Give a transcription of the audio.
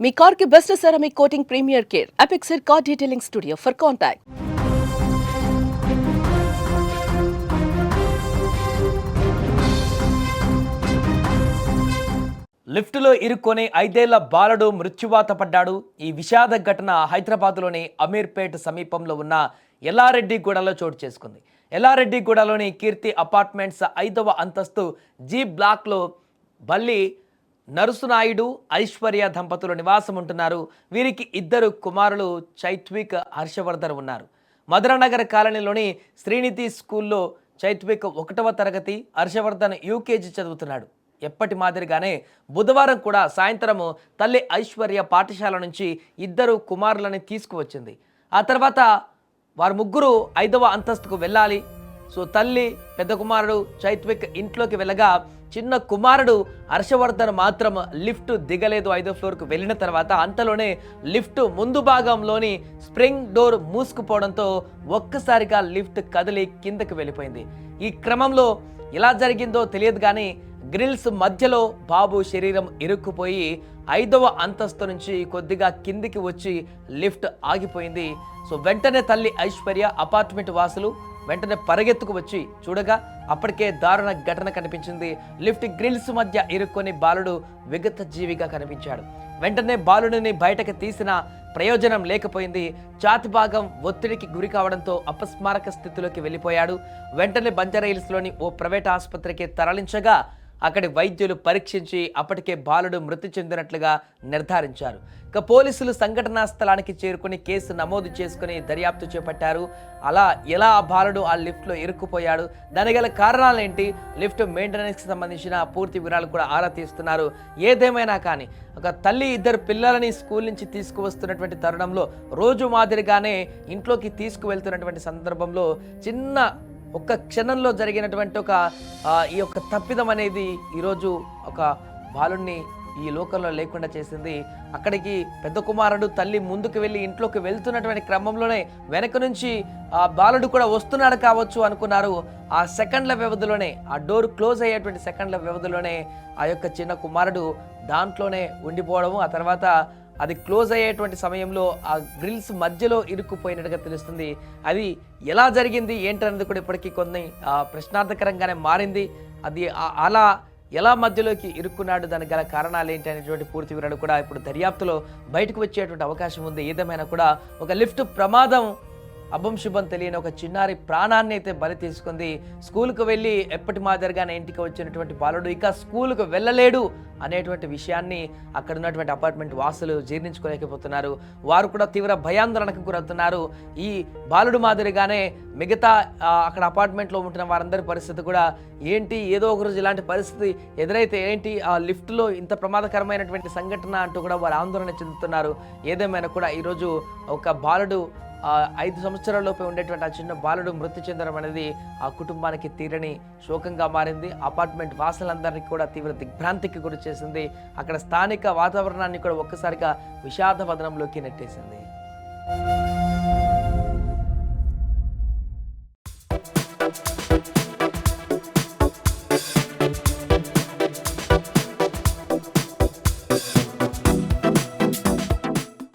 మీ కార్కి best ceramic coating premier care. అపెక్సర్ car detailing studio for contact లిఫ్టులో ఇరుక్కొని ఐదేళ్ళ బాలుడు మృత్యువాత పడ్డాడు. ఈ విషాద ఘటన హైదరాబాద్లోని అమీర్పేట్ సమీపంలో ఉన్న ఎల్లారెడ్డిగూడలో చోటు చేసుకుంది. ఎల్లారెడ్డిగూడలోని కీర్తి అపార్ట్మెంట్స్ ఐదవ అంతస్తు జీ బ్లాక్లో బల్లి నరసునాయుడు ఐశ్వర్య దంపతులు నివాసం ఉంటున్నారు వీరికి ఇద్దరు కుమారులు చైత్విక్ హర్షవర్ధన్ ఉన్నారు. మధురానగర్ కాలనీలోని శ్రీనిధి స్కూల్లో చైత్విక్ ఒకటవ తరగతి హర్షవర్ధన్ యూకేజీ చదువుతున్నాడు. ఎప్పటి మాదిరిగానే బుధవారం కూడా సాయంత్రము తల్లి ఐశ్వర్య పాఠశాల నుంచి ఇద్దరు కుమారులని తీసుకువచ్చింది. ఆ తర్వాత వారు ముగ్గురు ఐదవ అంతస్తుకు వెళ్ళాలి. సో తల్లి పెద్ద కుమారుడు చైత్విక్ ఇంట్లోకి వెళ్ళగా చిన్న కుమారుడు హర్షవర్ధన్ మాత్రం లిఫ్ట్ దిగలేదు ఐదో ఫ్లోర్కు వెళ్ళిన తర్వాత అంతలోనే లిఫ్ట్ ముందు భాగంలోని స్ప్రింగ్ డోర్ మూసుకుపోవడంతో ఒక్కసారిగా లిఫ్ట్ కదిలి కిందకు వెళ్ళిపోయింది. ఈ క్రమంలో ఎలా జరిగిందో తెలియదు కానీ గ్రిల్స్ మధ్యలో బాబు శరీరం ఇరుక్కుపోయి ఐదవ అంతస్తు నుంచి కొద్దిగా కిందికి వచ్చి లిఫ్ట్ ఆగిపోయింది. సో వెంటనే తల్లి ఐశ్వర్య అపార్ట్మెంట్ వాసులు వెంటనే పరిగెత్తుకు వచ్చి చూడగా అప్పటికే దారుణ ఘటన కనిపించింది. లిఫ్ట్ గ్రిల్స్ మధ్య ఇరుక్కొని బాలుడు విగత జీవిగా కనిపించాడు. వెంటనే బాలుడిని బయటకు తీసిన ప్రయోజనం లేకపోయింది. ఛాతి భాగం ఒత్తిడికి గురి కావడంతో అపస్మారక స్థితిలోకి వెళ్ళిపోయాడు. వెంటనే బంజారాహిల్స్లోని ఓ ప్రైవేట్ ఆసుపత్రికి తరలించగా అక్కడి వైద్యులు పరీక్షించి అప్పటికే బాలుడు మృతి చెందినట్లుగా నిర్ధారించారు. ఇక పోలీసులు సంఘటనా స్థలానికి చేరుకుని కేసు నమోదు చేసుకుని దర్యాప్తు చేపట్టారు. అలా ఎలా ఆ బాలుడు ఆ లిఫ్ట్లో ఇరుక్కుపోయాడు? దానికి గల కారణాలేంటి? లిఫ్ట్ మెయింటెనెన్స్కి సంబంధించిన పూర్తి వివరాలు కూడా ఆరా తీస్తున్నారు. ఏదేమైనా కానీ ఒక తల్లి ఇద్దరు పిల్లలని స్కూల్ నుంచి తీసుకువస్తున్నటువంటి తరుణంలో రోజు మాదిరిగానే ఇంట్లోకి తీసుకువెళ్తున్నటువంటి సందర్భంలో చిన్న ఒక్క క్షణంలో జరిగినటువంటి ఒక ఈ యొక్క తప్పిదం అనేది ఈరోజు ఒక బాలుణ్ణి ఈ లోకంలో లేకుండా చేసింది. అక్కడికి పెద్ద కుమారుడు తల్లి ముందుకు వెళ్ళి ఇంట్లోకి వెళ్తున్నటువంటి క్రమంలోనే వెనక నుంచి ఆ బాలుడు కూడా వస్తున్నాడు కావచ్చు అనుకున్నారు. ఆ సెకండ్ల వ్యవధిలోనే ఆ డోర్ క్లోజ్ అయ్యేటువంటి సెకండ్ల వ్యవధిలోనే ఆ యొక్క చిన్న కుమారుడు దాంట్లోనే ఉండిపోవడము ఆ తర్వాత అది క్లోజ్ అయ్యేటువంటి సమయంలో ఆ గ్రిల్స్ మధ్యలో ఇరుక్కుపోయినట్టుగా తెలుస్తుంది. అది ఎలా జరిగింది ఏంటనేది కూడా ఇప్పటికీ కొన్ని ప్రశ్నార్థకరంగానే మారింది. అది అలా ఎలా మధ్యలోకి ఇరుక్కున్నాడు దానికి గల కారణాలు ఏంటి అనేటువంటి పూర్తి వివరాలు కూడా ఇప్పుడు దర్యాప్తులో బయటకు వచ్చేటువంటి అవకాశం ఉంది. ఏదేమైనా కూడా ఒక లిఫ్ట్ ప్రమాదం అభం శుభం తెలియని ఒక చిన్నారి ప్రాణాన్ని అయితే బలి తీసుకుంది. స్కూల్కు వెళ్ళి ఎప్పటి మాదిరిగానే ఇంటికి వచ్చినటువంటి బాలుడు ఇక స్కూల్కు వెళ్ళలేడు. అనేటువంటి విషయాన్ని అక్కడ ఉన్నటువంటి అపార్ట్మెంట్ వాసులు జీర్ణించుకోలేకపోతున్నారు. వారు కూడా తీవ్ర భయాందోళనకు గురవుతున్నారు. ఈ బాలుడు మాదిరిగానే మిగతా అక్కడ అపార్ట్మెంట్లో ఉంటున్న వారందరి పరిస్థితి కూడా ఏంటి ఏదో ఒక రోజు ఇలాంటి పరిస్థితి ఎదురైతే ఏంటి ఆ లిఫ్ట్లో ఇంత ప్రమాదకరమైనటువంటి సంఘటన అంటూ కూడా వారు ఆందోళన చెందుతున్నారు. ఏదేమైనా కూడా ఈరోజు ఒక బాలుడు ఐదు సంవత్సరాలలోపే ఉండేటువంటి ఆ చిన్న బాలుడు మృతి చెందడం అనేది ఆ కుటుంబానికి తీరని శోకంగా మారింది. అపార్ట్మెంట్ వాసులందరినీ కూడా తీవ్ర దిగ్భ్రాంతికి గురి చేసింది. అక్కడ స్థానిక వాతావరణాన్ని కూడా ఒక్కసారిగా విషాద వదనంలోకి నెట్టేసింది.